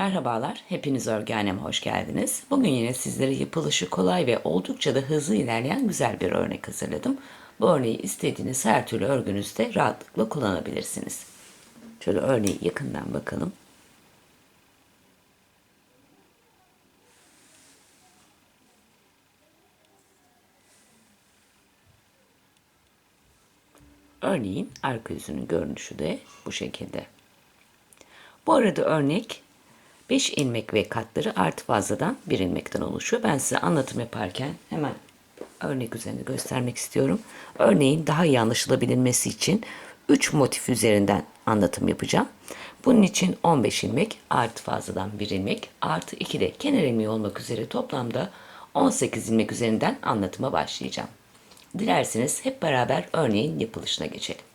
Merhabalar, hepiniz örgü hoş geldiniz. Bugün yine sizlere yapılışı kolay ve oldukça da hızlı ilerleyen güzel bir örnek hazırladım. Bu örneği istediğiniz her türlü örgünüzde rahatlıkla kullanabilirsiniz. Şöyle örneği yakından bakalım. Örneğin arka yüzünün görünüşü de bu şekilde. Bu arada örnek 5 ilmek ve katları artı fazladan 1 ilmekten oluşuyor. Ben size anlatım yaparken hemen örnek üzerinde göstermek istiyorum. Örneğin daha iyi anlaşılabilmesi için 3 motif üzerinden anlatım yapacağım. Bunun için 15 ilmek artı fazladan 1 ilmek artı 2 de kenar ilmeği olmak üzere toplamda 18 ilmek üzerinden anlatıma başlayacağım. Dilerseniz hep beraber örneğin yapılışına geçelim.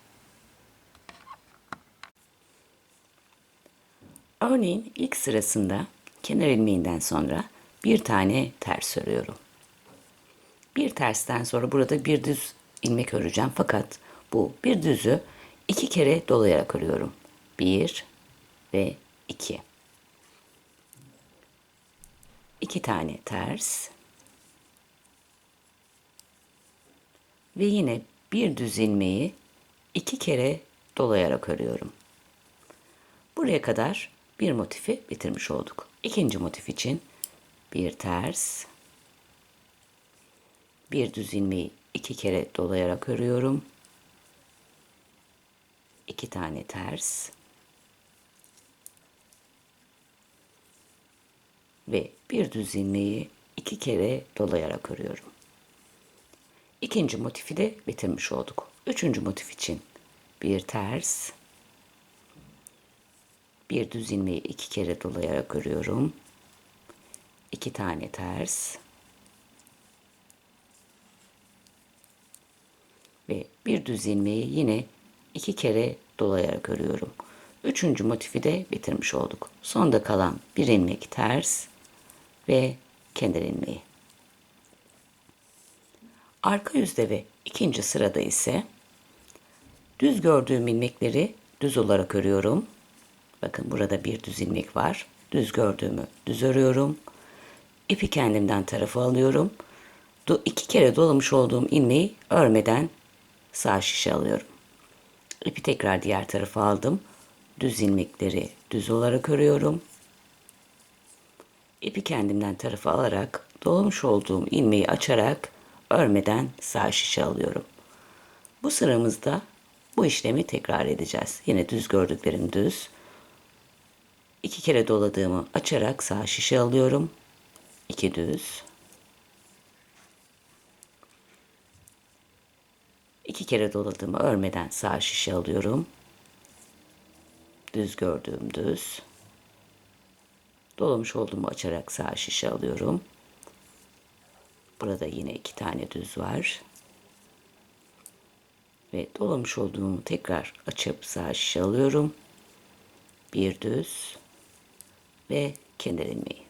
Örneğin ilk sırasında kenar ilmeğinden sonra bir tane ters örüyorum. Bir tersten sonra burada bir düz ilmek öreceğim fakat bu bir düzü iki kere dolayarak örüyorum. Bir ve iki. İki tane ters ve yine bir düz ilmeği iki kere dolayarak örüyorum. Buraya kadar bir motifi bitirmiş olduk. İkinci motif için bir ters, bir düz ilmeği iki kere dolayarak örüyorum. İki tane ters ve bir düz ilmeği iki kere dolayarak örüyorum. İkinci motifi de bitirmiş olduk. Üçüncü motif için bir ters, bir düz ilmeği iki kere dolayarak örüyorum. İki tane ters. Ve bir düz ilmeği yine iki kere dolayarak örüyorum. Üçüncü motifi de bitirmiş olduk. Sonda kalan bir ilmek ters ve kenar ilmeği. Arka yüzde ve ikinci sırada ise düz gördüğüm ilmekleri düz olarak örüyorum. Bakın burada bir düz ilmek var. Düz gördüğümü düz örüyorum. İpi kendimden tarafa alıyorum. İki kere dolamış olduğum ilmeği örmeden sağ şişe alıyorum. İpi tekrar diğer tarafa aldım. Düz ilmekleri düz olarak örüyorum. İpi kendimden tarafa alarak dolamış olduğum ilmeği açarak örmeden sağ şişe alıyorum. Bu sıramızda bu işlemi tekrar edeceğiz. Yine düz gördüklerim düz, İki kere doladığımı açarak sağ şişe alıyorum. İki düz. İki kere doladığımı örmeden sağ şişe alıyorum. Düz gördüğüm düz. Dolamış olduğumu açarak sağ şişe alıyorum. Burada yine iki tane düz var. Ve dolamış olduğumu tekrar açıp sağ şişe alıyorum. Bir düz ve kenar ilmeği.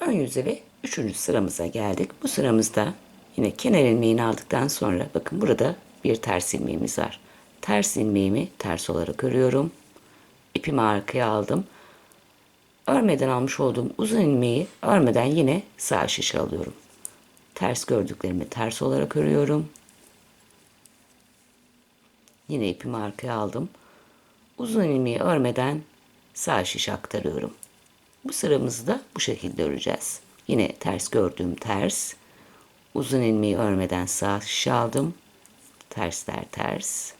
Ön yüze ve üçüncü sıramıza geldik. Bu sıramızda yine kenar ilmeğini aldıktan sonra bakın burada bir ters ilmeğimiz var. Ters ilmeğimi ters olarak örüyorum. İpimi arkaya aldım. Örmeden almış olduğum uzun ilmeği örmeden yine sağ şişe alıyorum. Ters gördüklerimi ters olarak örüyorum. Yine ipimi arkaya aldım uzun ilmeği örmeden sağ şiş aktarıyorum. Bu sıramızı da bu şekilde öreceğiz. Yine ters gördüğüm ters. Uzun ilmeği örmeden sağ şiş aldım. Tersler ters.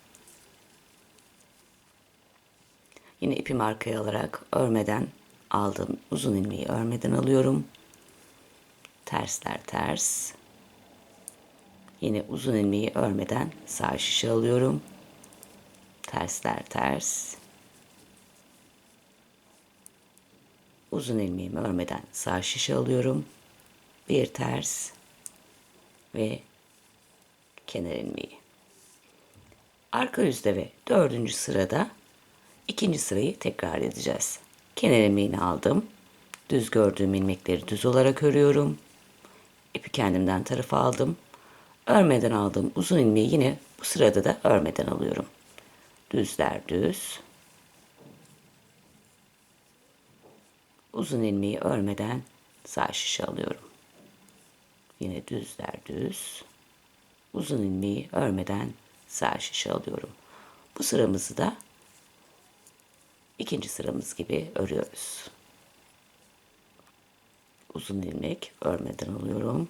Yine ipimi arkaya alarak örmeden aldım. Uzun ilmeği örmeden alıyorum. Tersler ters. Yine uzun ilmeği örmeden sağ şişe alıyorum tersler ters. Uzun ilmeğimi örmeden sağ şişe alıyorum. Bir ters ve kenar ilmeği. Arka yüzde ve dördüncü sırada ikinci sırayı tekrar edeceğiz. Kenar ilmeğini aldım. Düz gördüğüm ilmekleri düz olarak örüyorum. İpi kendimden tarafa aldım. Örmeden aldığım uzun ilmeği yine bu sırada da örmeden alıyorum Düzler düz. Uzun ilmeği örmeden sağ şişe alıyorum. Yine düzler düz. Uzun ilmeği örmeden sağ şişe alıyorum. Bu sıramızı da ikinci sıramız gibi örüyoruz. Uzun ilmek örmeden alıyorum.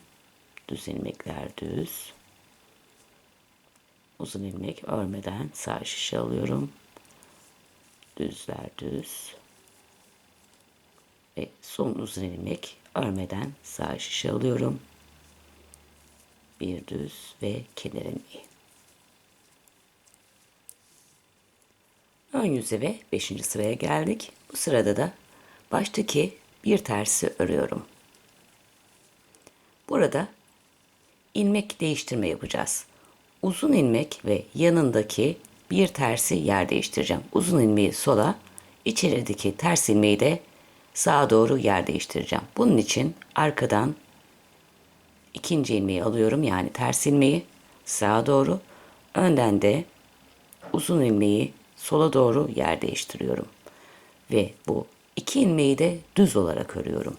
Düz ilmekler düz. Uzun ilmek örmeden sağ şişe alıyorum. Düzler düz. Ve son uzun ilmek örmeden sağ şişe alıyorum. Bir düz ve kenar ilmeği. Ön yüze ve 5. sıraya geldik. Bu sırada da baştaki bir tersi örüyorum. Burada ilmek değiştirme yapacağız. Uzun ilmek ve yanındaki bir tersi yer değiştireceğim. Uzun ilmeği sola, içerideki ters ilmeği de sağa doğru yer değiştireceğim. Bunun için arkadan ikinci ilmeği alıyorum yani ters ilmeği sağa doğru, önden de uzun ilmeği sola doğru yer değiştiriyorum. Ve bu iki ilmeği de düz olarak örüyorum.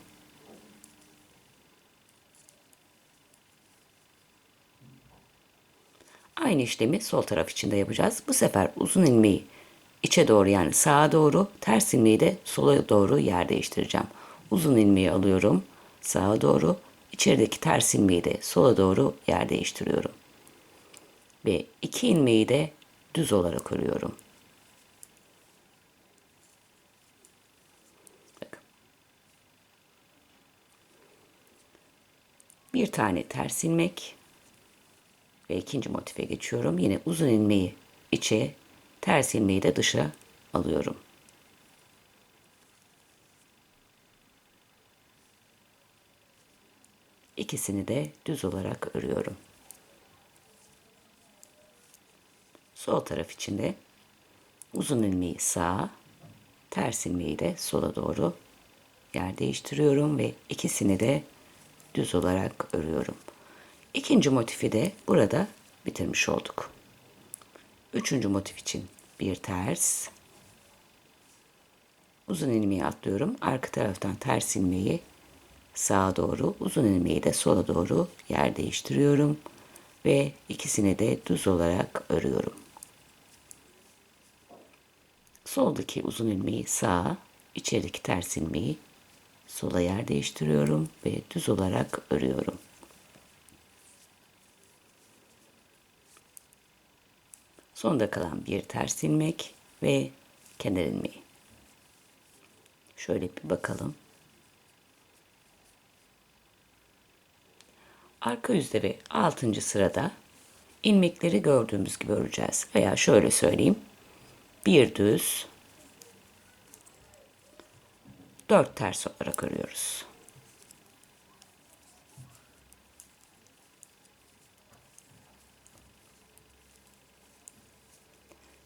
Aynı işlemi sol taraf için de yapacağız. Bu sefer uzun ilmeği içe doğru yani sağa doğru, ters ilmeği de sola doğru yer değiştireceğim. Uzun ilmeği alıyorum sağa doğru, içerideki ters ilmeği de sola doğru yer değiştiriyorum. Ve iki ilmeği de düz olarak örüyorum. Bir tane ters ilmek ve ikinci motife geçiyorum. Yine uzun ilmeği içe, ters ilmeği de dışa alıyorum. İkisini de düz olarak örüyorum. Sol taraf içinde uzun ilmeği sağa, ters ilmeği de sola doğru yer değiştiriyorum ve ikisini de düz olarak örüyorum. İkinci motifi de burada bitirmiş olduk. Üçüncü motif için bir ters. Uzun ilmeği atlıyorum. Arka taraftan ters ilmeği sağa doğru, uzun ilmeği de sola doğru yer değiştiriyorum. Ve ikisini de düz olarak örüyorum. Soldaki uzun ilmeği sağa, içerideki ters ilmeği sola yer değiştiriyorum ve düz olarak örüyorum. Sonda kalan bir ters ilmek ve kenar ilmeği. Şöyle bir bakalım. Arka yüzde ve 6. sırada ilmekleri gördüğümüz gibi öreceğiz. Veya şöyle söyleyeyim. Bir düz, dört ters olarak örüyoruz.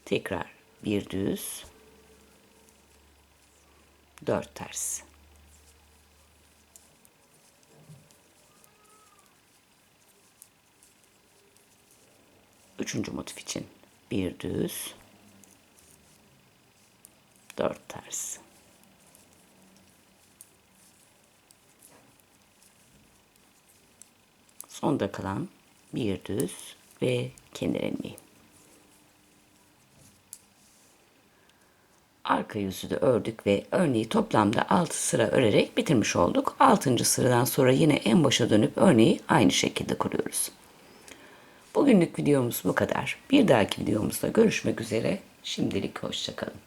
Tekrar bir düz, dört ters. Üçüncü motif için bir düz, dört ters. Sonda kalan bir düz ve kenar ilmeği. Arka yüzü de ördük ve örneği toplamda 6 sıra örerek bitirmiş olduk. 6. sıradan sonra yine en başa dönüp örneği aynı şekilde kuruyoruz. Bugünlük videomuz bu kadar. Bir dahaki videomuzda görüşmek üzere. Şimdilik hoşçakalın.